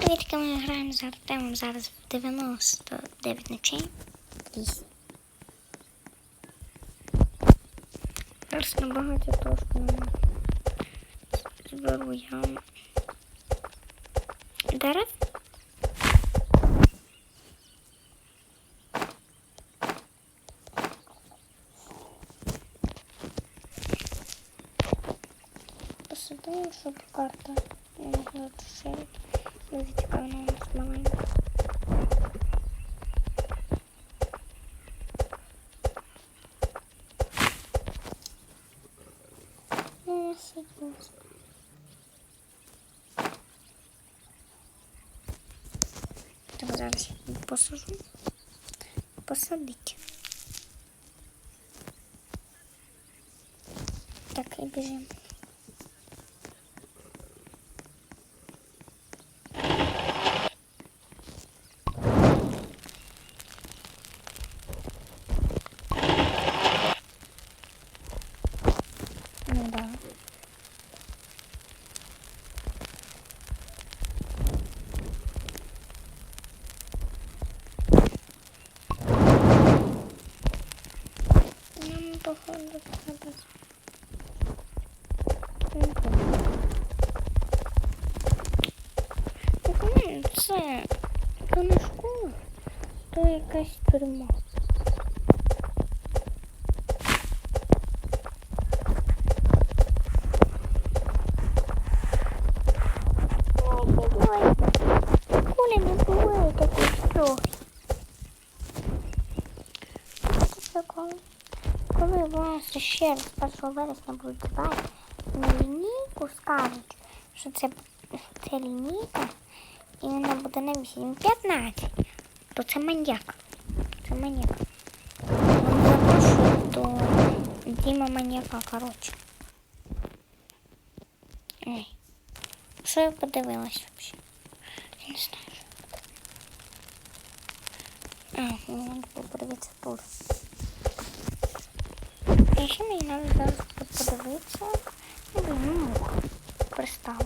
привітки, ми граємо з Артемом зараз в 99 ночей. Зараз набагато трошки зберу я дерев. Посадимо, щоб карта не могла розширити. Дуже цікаво на нас маленька. Ну. Так, зараз я посажу. Посадить. Так, і біжимо. Ну да. Нам походу треба. Ну, ну, Це то не школа, то якась тюрма. Вас ще раз 1 вересня будуть звати на лінійку, скажуть, що це, це лінійка, і вона буде на 8.15, то це маньяк. Це маньяк. Він запрошує до Діма маньяка, коротше. Ей. Що я подивилась вообще? Я не знаю. що А, мені треба подивитися тур. Ще мені навіть зараз подивитися. Ну, ну, муха пристала.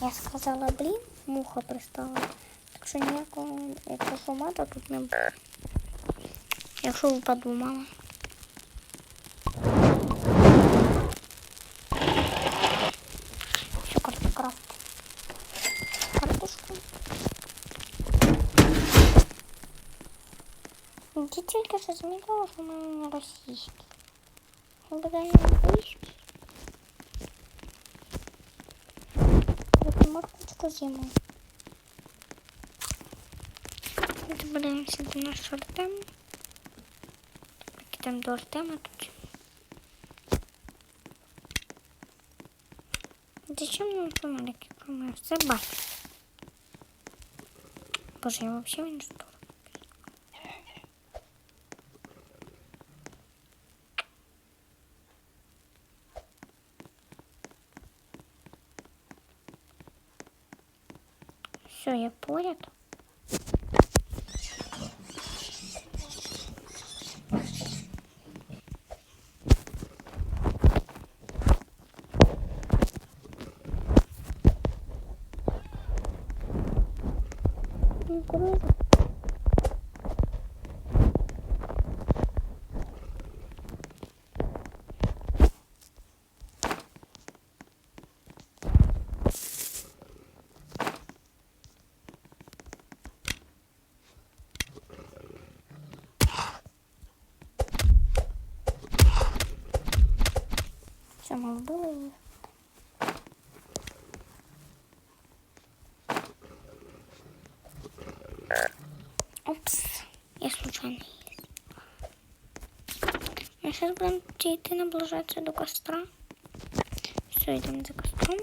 Я сказала, блін, муха пристала. Так що ніякого, шумата тут не буде. Якщо ви подумала. Я тільки що замітила, що в мене не російський. Буде не англійський. Таку морквочку зиму. Подивимося до нашого Артема. Підемо до Артема тут. Зачем нам фонарики бать. Боже, я вообще не жду. Все, я поряд. Круто. Все, мы вбили. Опс, я случайно. Мы сейчас будем идти наближаться до костра. Все, идем за костром.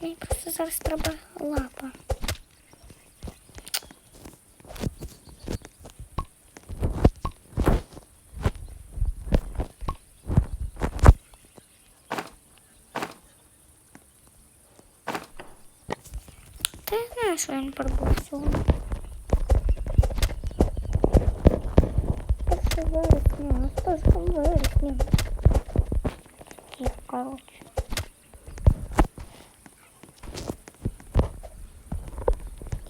Мені просто зараз треба лапа. Та я знаю, що він пробув сьогодні. Це вересня, у нас теж там вересня. Такі, коротше.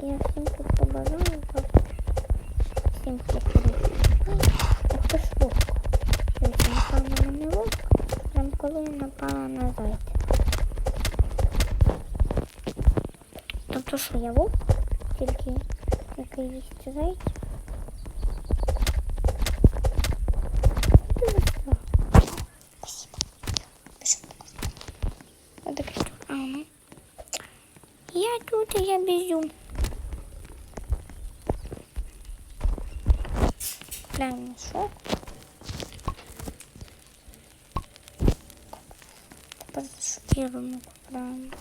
Я всім тут побажаю, щоб всім хто курить. Ах ти ж вовк. Дивіться, напевно, мене вовк. Прям коли я напала на зайця. Так что. А, ну. Я тут, и я безум. Прям мешок. Тепер зашокируємо правильно.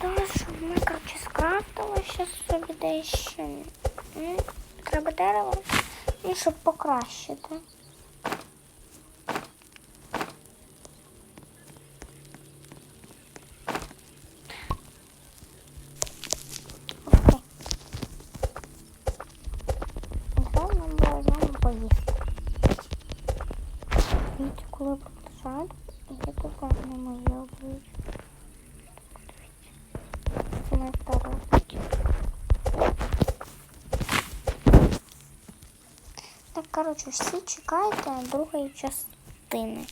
Далі, щоб ми, коротше, скрафтили дещо. Треба дерево. І щоб покращити. Окей. Зараз нам було з вами поїсти. Дивіться, коли посаду, я тут не можу обличчя. Це не второй. Так, коротше, всі чекайте другої частини.